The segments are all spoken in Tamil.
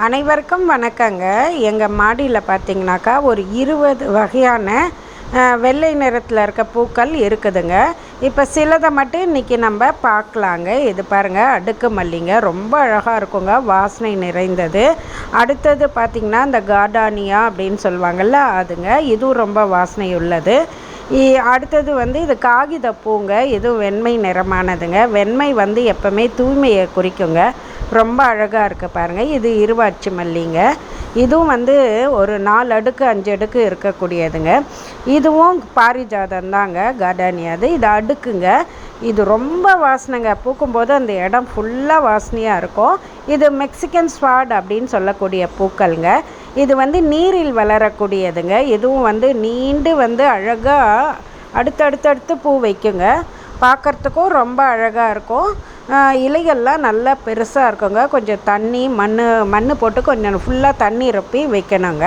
அனைவருக்கும் வணக்கங்க. எங்கள் மாடியில் பார்த்தீங்கன்னாக்கா ஒரு இருபது வகையான வெள்ளை நிறத்தில் இருக்க பூக்கள் இருக்குதுங்க. இப்போ சிலதை மட்டும் இன்றைக்கி நம்ம பார்க்கலாங்க இது பாருங்கள் அடுக்கு மல்லிங்க. ரொம்ப அழகாக இருக்குங்க. வாசனை நிறைந்தது. அடுத்தது பார்த்திங்கன்னா இந்த கார்டானியா அப்படின்னு சொல்லுவாங்கள்ல அதுங்க. இதுவும் ரொம்ப வாசனை உள்ளது. இ- அடுத்தது வந்து இது காகித பூங்க இது வெண்மை நிறமானதுங்க. வெண்மை வந்து எப்பவுமே தூய்மையை குறிக்குங்க. ரொம்ப அழகாக இருக்குது பாருங்கள் இது இருவாட்சி மல்லிங்க. இதுவும் வந்து ஒரு நாலு அடுக்கு அஞ்சு அடுக்கு இருக்கக்கூடியதுங்க. இதுவும் பாரிஜாதம் தாங்க கார்டானியாது இது அடுக்குங்க. இது ரொம்ப வாசனைங்க. பூக்கும்போது அந்த இடம் ஃபுல்லாக வாசனையாக இருக்கும். இது மெக்சிகன் ஸ்வாட் அப்படின்னு சொல்லக்கூடிய பூக்கள்ங்க. இது வந்து நீரில் வளரக்கூடியதுங்க. இதுவும் வந்து நீண்டு வந்து அழகாக அடுத்தடுத்தடுத்து பூ வைக்குங்க. பார்க்குறதுக்கும் ரொம்ப அழகாக இருக்கும். இலைகள்லாம் நல்லா பெருசாக இருக்குங்க. கொஞ்சம் தண்ணி மண் மண் போட்டு கொஞ்சம் ஃபுல்லாக தண்ணி ரொப்பி வைக்கணுங்க.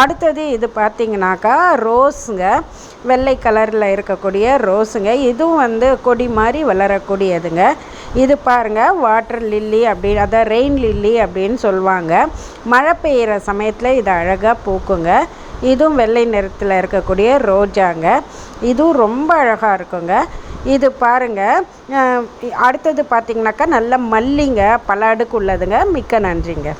அடுத்தது இது பார்த்திங்கனாக்கா ரோஸுங்க. வெள்ளை கலரில் இருக்கக்கூடிய ரோஸுங்க. இதுவும் வந்து கொடி மாதிரி வளரக்கூடியதுங்க. இது பாருங்கள் வாட்டர் லில்லி அப்படி அதான் ரெயின் லில்லி அப்படின்னு சொல்லுவாங்க. மழை பெய்கிற சமயத்தில் இது அழகாக பூக்குங்க. இதுவும் வெள்ளை நிறத்தில் இருக்கக்கூடிய ரோஜாங்க. இதுவும் ரொம்ப அழகாக இருக்குங்க. இது பாருங்க. அடுத்தது பார்த்தீங்கன்னாக்கா நல்ல மல்லிங்க பல அடுக்கு உள்ளதுங்க. மிக்க நன்றிங்க.